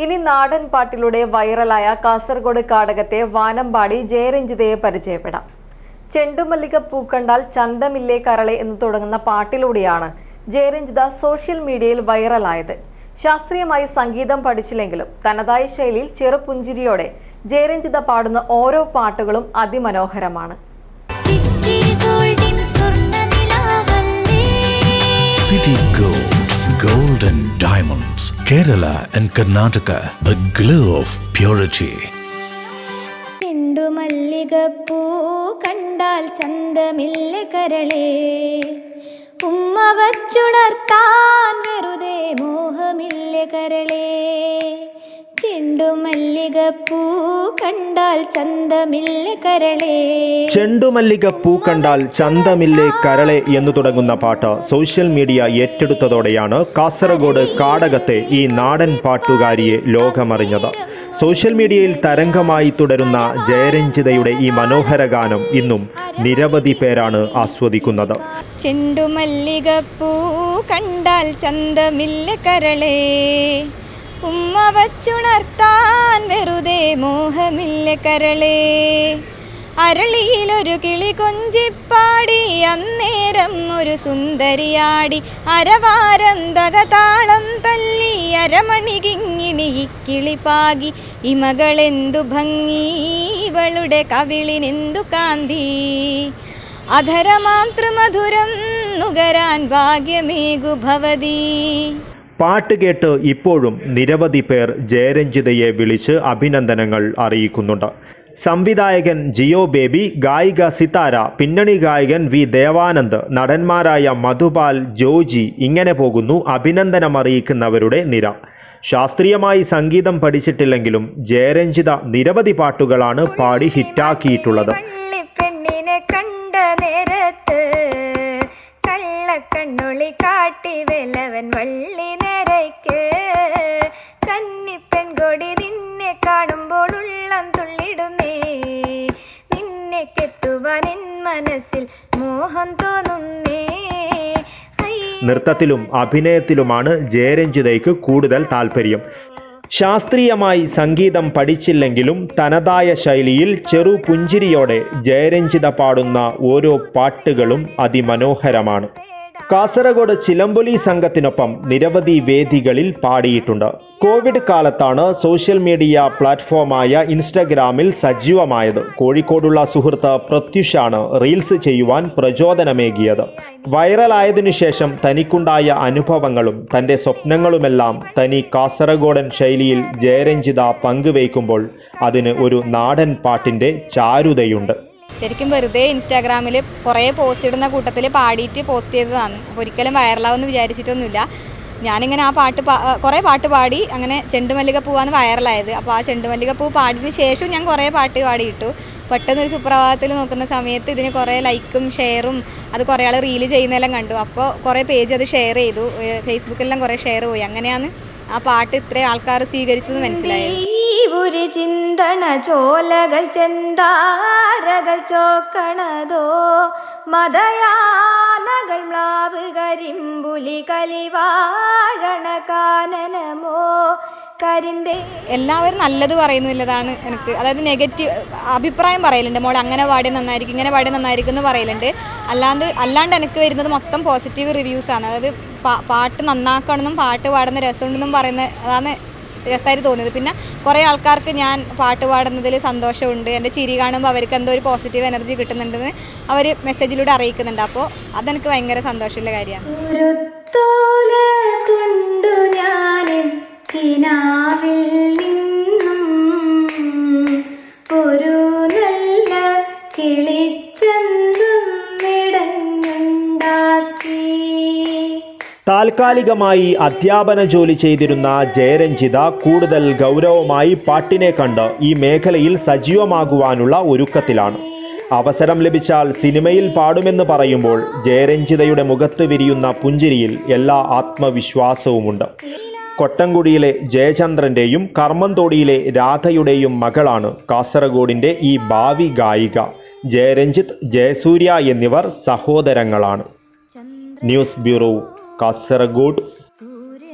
ഇനി നാടൻ പാട്ടിലൂടെ വൈറലായ കാസർഗോഡ് കാടകത്തെ വാനമ്പാടി ജയരഞ്ജിതയെ പരിചയപ്പെടാം. ചെണ്ടുമല്ലിക പൂക്കണ്ടാൽ ചന്തമില്ലേ കരളെ എന്ന് തുടങ്ങുന്ന പാട്ടിലൂടെയാണ് ജയരഞ്ജിത സോഷ്യൽ മീഡിയയിൽ വൈറലായത്. ശാസ്ത്രീയമായി സംഗീതം പഠിച്ചില്ലെങ്കിലും തനതായ ശൈലിയിൽ ചെറുപുഞ്ചിരിയോടെ ജയരഞ്ജിത പാടുന്ന ഓരോ പാട്ടുകളും അതിമനോഹരമാണ്. സിറ്റി ഗോൾഡിൻ സ്വർണനിലാവല്ലേ City Gold, Diamonds, Kerala and Karnataka, the glow of purity. ചെണ്ടുമല്ലികപ്പൂ കണ്ടാൽ ചന്തമില്ല കരളേ ഉമ്മ വച്ചുണർത്താൻ വെറുതെ മോഹമില്ല കരളേ ചെണ്ടുമല്ലികപ്പൂ കണ്ടാൽ ചന്തമില്ല കരളേ? ചെണ്ടുമല്ലിക പൂ കണ്ടാൽ ചന്തമില്ലേ കരളെ എന്ന് തുടങ്ങുന്ന പാട്ട് സോഷ്യൽ മീഡിയ ഏറ്റെടുത്തതോടെയാണ് കാസർഗോഡ് കാടകത്തെ ഈ നാടൻ പാട്ടുകാരിയെ ലോകമറിഞ്ഞത്. സോഷ്യൽ മീഡിയയിൽ തരംഗമായി തുടരുന്ന ജയരഞ്ജിതയുടെ ഈ മനോഹര ഗാനം ഇന്നും നിരവധി പേരാണ് ആസ്വദിക്കുന്നത്. ചെണ്ടുമല്ലികപ്പൂ കണ്ടാൽ ചന്തമില്ല കരളേ? വച്ചുണർത്താൻ വെറുതെ മോഹമില്ല കരളേ. അരളിയിലൊരു കിളി കൊഞ്ചിപ്പാടി അന്നേരം ഒരു സുന്ദരിയാടി. അരവാരം തകതാളം തല്ലി അരമണി കിങ്ങിണി ഇക്കിളി പാകി. ഇമകളെന്തു ഭംഗി ഇവളുടെ കവിളിനെന്തു കാന്തി. അധരമാതൃമധുരം നുകരാൻ ഭാഗ്യമേകു ഭവതി. പാട്ട് കേട്ട് ഇപ്പോഴും നിരവധി പേർ ജയരഞ്ജിതയെ വിളിച്ച് അഭിനന്ദനങ്ങൾ അറിയിക്കുന്നുണ്ട്. സംവിധായകൻ ജിയോ ബേബി ഗായിക സിതാര പിന്നണി ഗായകൻ വി ദേവാനന്ദ് നടന്മാരായ മധുപാൽ ജോജി ഇങ്ങനെ പോകുന്നു അഭിനന്ദനം അറിയിക്കുന്നവരുടെ നിര. ശാസ്ത്രീയമായി സംഗീതം പഠിച്ചിട്ടില്ലെങ്കിലും ജയരഞ്ജിത നിരവധി പാട്ടുകളാണ് പാടി ഹിറ്റാക്കിയിട്ടുള്ളത്. കള്ളക്കണ്ണുളി കാട്ടി വെലവൻ വള്ളി നിരയ്ക്ക്. കന്നി പെൺകൊടി നിന്നെ കാണുമ്പോൾ ഉള്ളം തുള്ളിടുന്നേ. നിന്നെ കെട്ടുവാൻ എൻ മനസ്സിൽ മോഹം തോന്നുന്നേ. നൃത്തത്തിലും അഭിനയത്തിലുമാണ് ജയരഞ്ജിതയ്ക്ക് കൂടുതൽ താല്പര്യം. ശാസ്ത്രീയമായി സംഗീതം പഠിച്ചില്ലെങ്കിലും തനതായ ശൈലിയിൽ ചെറു പുഞ്ചിരിയോടെ ജയരഞ്ജിത പാടുന്ന ഓരോ പാട്ടുകളും അതിമനോഹരമാണ്. കാസർഗോഡ് ചിലമ്പൊലി സംഘത്തിനൊപ്പം നിരവധി വേദികളിൽ പാടിയിട്ടുണ്ട്. കോവിഡ് കാലത്താണ് സോഷ്യൽ മീഡിയ പ്ലാറ്റ്ഫോമായ ഇൻസ്റ്റഗ്രാമിൽ സജീവമായത്. കോഴിക്കോടുള്ള സുഹൃത്ത് പ്രത്യുഷാണ് റീൽസ് ചെയ്യുവാൻ പ്രചോദനമേകിയത്. വൈറലായതിനു ശേഷം തനിക്കുണ്ടായ അനുഭവങ്ങളും തന്റെ സ്വപ്നങ്ങളുമെല്ലാം തനി കാസർഗോഡൻ ശൈലിയിൽ ജയരഞ്ജിത പങ്കുവയ്ക്കുമ്പോൾ അതിന് ഒരു നാടൻ പാട്ടിന്റെ ചാരുതയുണ്ട്. ശരിക്കും വെറുതെ ഇൻസ്റ്റാഗ്രാമിൽ കുറേ പോസ്റ്റ് ഇടുന്ന കൂട്ടത്തിൽ പാടിയിട്ട് പോസ്റ്റ് ചെയ്തതാണ്. ഒരിക്കലും വൈറലാവുമെന്ന് വിചാരിച്ചിട്ടൊന്നുമില്ല. ഞാനിങ്ങനെ ആ പാട്ട് കുറേ പാട്ട് പാടി അങ്ങനെ ചെണ്ടുമല്ലിക പൂവാണ് വൈറലായത്. അപ്പോൾ ആ ചെണ്ടുമല്ലിക പൂ പാടിയതിന് ശേഷം ഞാൻ കുറേ പാട്ട് പാടിയിട്ടു. പെട്ടെന്ന് ഒരു സുപ്രഭാതത്തിൽ നോക്കുന്ന സമയത്ത് ഇതിന് കുറേ ലൈക്കും ഷെയറും അത് കുറേ ആൾ റീൽ ചെയ്യുന്നതെല്ലാം കണ്ടു. അപ്പോൾ കുറേ പേജ് അത് ഷെയർ ചെയ്തു. ഫേസ്ബുക്കിലെല്ലാം കുറേ ഷെയർ പോയി. അങ്ങനെയാണ് ആ പാട്ട് ഇത്രയും ആൾക്കാർ സ്വീകരിച്ചു എന്ന് മനസ്സിലായത് ഒരു ചിന്തണ ചോലകൾ ചെന്താരകൾ ചോക്കണതോ? മതയാനകൾ മ്ലാവ് കരിമ്പുലി കലിവാഴണ കാനനമോ? കരിന്തേ. എല്ലാവരും നല്ലത് പറയുന്നില്ലതാണ് എനിക്ക്. അതായത് നെഗറ്റീവ് അഭിപ്രായം പറയലുണ്ട്. മോൾ അങ്ങനെ പാടി നന്നായിരിക്കും ഇങ്ങനെ പാടി നന്നായിരിക്കും എന്ന് പറയലുണ്ട്. അല്ലാണ്ട് അല്ലാണ്ട് എനിക്ക് വരുന്നത് മൊത്തം പോസിറ്റീവ് റിവ്യൂസാണ് അതായത് പാട്ട് നന്നാക്കണമെന്നും പാട്ട് പാടുന്ന രസമുണ്ടെന്നും പറയുന്ന അതാണ് രസമായിട്ട് തോന്നിയത്. പിന്നെ കുറേ ആൾക്കാർക്ക് ഞാൻ പാട്ട് പാടുന്നതിൽ സന്തോഷമുണ്ട്. എന്റെ ചിരി കാണുമ്പോൾ അവർക്ക് എന്തോ ഒരു പോസിറ്റീവ് എനർജി കിട്ടുന്നുണ്ടെന്ന് അവർ മെസ്സേജിലൂടെ അറിയിക്കുന്നുണ്ട്. അപ്പോൾ അതെനിക്ക് ഭയങ്കര സന്തോഷമുള്ള കാര്യമാണ്. ഒരു നല്ല കിളിച്ചെന്തും താൽക്കാലികമായി അധ്യാപന ജോലി ചെയ്തിരുന്ന ജയരഞ്ജിത കൂടുതൽ ഗൗരവമായി പാട്ടിനെ കണ്ട് ഈ മേഖലയിൽ സജീവമാകുവാനുള്ള ഒരുക്കത്തിലാണ്. അവസരം ലഭിച്ചാൽ സിനിമയിൽ പാടുമെന്ന് പറയുമ്പോൾ ജയരഞ്ജിതയുടെ മുഖത്ത് വിരിയുന്ന പുഞ്ചിരിയിൽ എല്ലാ ആത്മവിശ്വാസവുമുണ്ട്. കൊട്ടംകുടിയിലെ ജയചന്ദ്രന്റെയും കർമ്മന്തോടിയിലെ രാധയുടെയും മകളാണ് കാസർഗോഡിന്റെ ഈ ഭാവി ഗായിക ജയരഞ്ജിത്ത് ജയസൂര്യ എന്നിവർ സഹോദരങ്ങളാണ്. News bureau Kasaragod